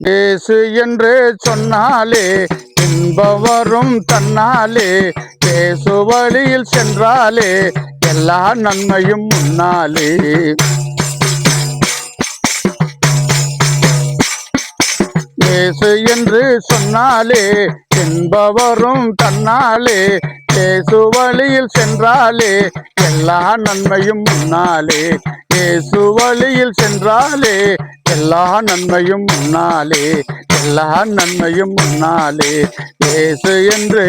இயேசு என்று சொன்னாலே இன்பவரும் தன்னாலே இயேசு வழியில் சென்றாலே எல்லா நன்மையும் முன்னாலே. இயேசு என்று சொன்னாலே என்பவரும் தன்னாலே இயேசு வழியில் சென்றாலே எல்லா நன்மையும் முன்னாலே. இயேசு வழியில் சென்றாலே எல்லா நன்மையும் முன்னாலே எல்லா நன்மையும் முன்னாலே இயேசு என்று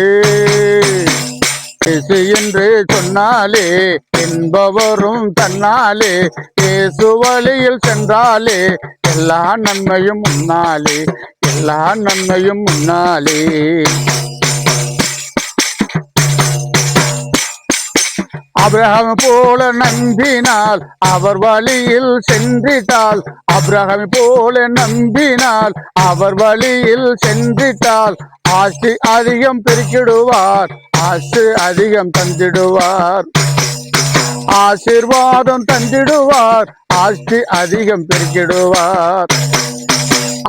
இயேசு என்று சொன்னாலே என்பவரும் தன்னாலே. இயேசு வழியில் சென்றாலே எல்லா நன்மையும் முன்னாலே எல்லா நன்மையும் முன்னாலே அபிரகம் போல நம்பினால் அவர் வழியில் சென்றிட்டால் அபிரகம் போல நம்பினால் அவர் வழியில் சென்றிட்டால் ஆசி அதிகம் பெருக்கிடுவார் ஆசு அதிகம் தந்திடுவார். ஆசீர்வாதம் தந்திடுவார் ஆஸ்தி அதிகம் பெருக்கிடுவார்.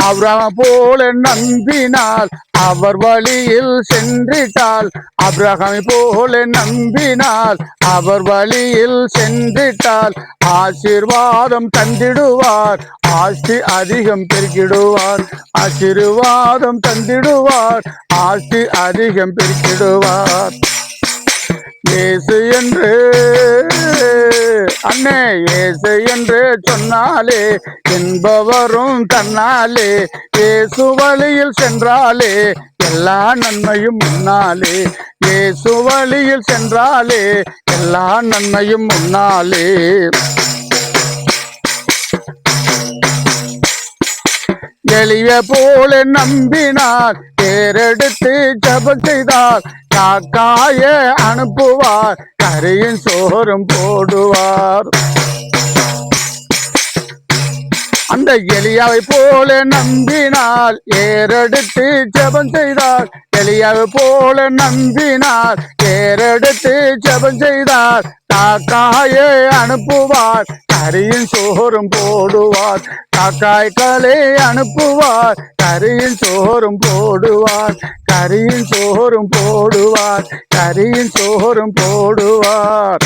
அப்ரஹாம் போல நம்பினால் அவர் வழியில் சென்றிட்டால் அப்ரஹாம் போல நம்பினால் அவர் வழியில் சென்றிட்டால் ஆசீர்வாதம் தந்திடுவார் ஆஸ்தி அதிகம் பெருக்கிடுவார் ஆசீர்வாதம் தந்திடுவார் ஆஸ்தி அதிகம் பெருக்கிடுவார். இயேசு என்று அண்ணே ஏசு என்று சொன்னாலே என்பவரும் தன்னாலே ஏசு வழியில் சென்றாலே எல்லா நன்மையும் முன்னாலே. ஏசு வழியில் சென்றாலே எல்லா நன்மையும் முன்னாலே. எளிய போல நம்பினார். தேரெடுத்து ஜபம் செய்தார். காக்காய அனுப்புவார். கரையின் சோறும் போடுவார். அந்த எலியாவை போல நம்பினால் ஏறெடுத்து ஜபம் செய்தார். எலியாவை போல நம்பினார். ஏறெடுத்து ஜபம் செய்தார். காக்காயை அனுப்புவார். கரியின் சோறும் போடுவார். காக்காய்களை அனுப்புவார். கரியின் சோறும் போடுவார். கரியின் சோறும் போடுவார். கரியின் சோறும் போடுவார்.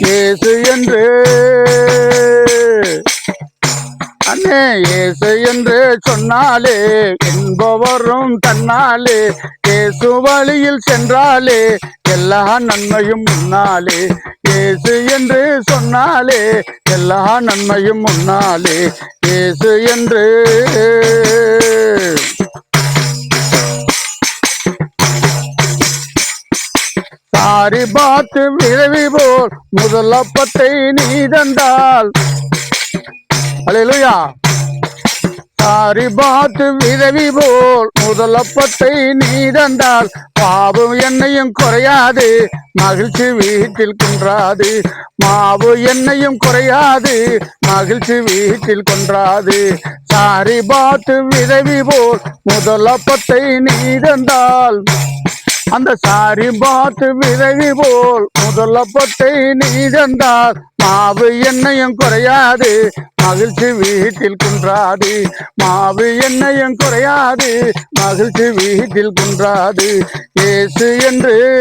இயேசு என்று அண்ணே இயேசு என்று சொன்னாலே என்பவரும் தன்னாலே இயேசு வழியில் சென்றாலே எல்லா நன்மையும் முன்னாலே. இயேசு என்று சொன்னாலே எல்லா நன்மையும் முன்னாலே. இயேசு என்று. சாரி பார்த்து விரவி போல் முதலப்பத்தை நீ தந்தால் அலையலுயா சாரி பார்த்து விதவி போல் முதலப்பத்தை நீ தந்தால் பாவம் என்னையும் குறையாது மகிழ்ச்சி வீட்டில் கொன்றாது. மாவு என்னையும் குறையாது மகிழ்ச்சி வீட்டில் கொன்றாது. சாரி பாத்து விதவி போல் முதலப்பத்தை நீ தந்தால் அந்த சாரி பாத்து விதவி போல் முதல்ல முதலப்பத்தை நீ தந்தால் மாவு எண்ணெயும் குறையாது மகிழ்ச்சி வீட்டில் குன்றாது. மாவு எண்ணெயும் குறையாது மகிழ்ச்சி வீட்டில் குன்றாது. ஏசு என்று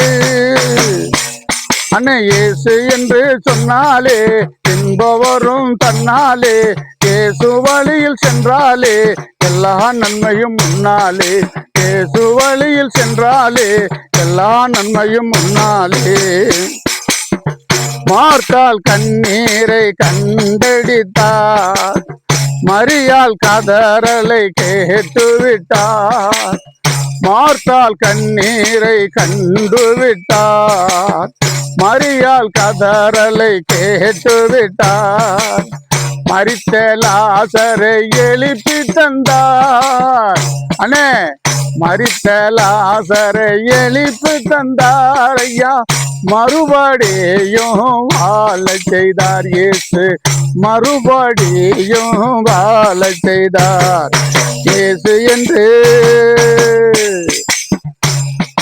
அண்ணே ஏசு என்று சொன்னாலே என்பவரும் தன்னாலே ஏசு வழியில் சென்றாலே எல்லா நன்மையும் முன்னாலே. இயேசு வழியில் சென்றாலே எல்லா நன்மையும் முன்னாலே. மார்த்தால் கண்ணீரை கண்டடித்தார் மரியால் கதறலை கேட்டுவிட்டார். மார்த்தால் கண்ணீரை கண்டுவிட்டார் மரியால் கதறலை கேட்டுவிட்டார். மரித்த லாசரை எழுப்பி தந்தார். அண்ணே மரித்த லாசரை எழுப்பி தந்தார் ஐயா மறுபடியும் வாழ செய்தார் இயேசு. மறுபடியும் வாழ செய்தார் இயேசு என்று.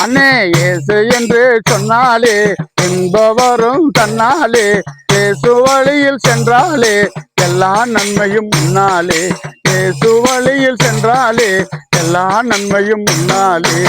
அண்ணே இயேசு என்று சொன்னாலே என்பவரும் தன்னாலே இயேசு வழியில் சென்றாலே எல்லா நன்மையும் முன்னாலே இயேசு வழியில் சென்றாலே எல்லா நன்மையும் முன்னாலே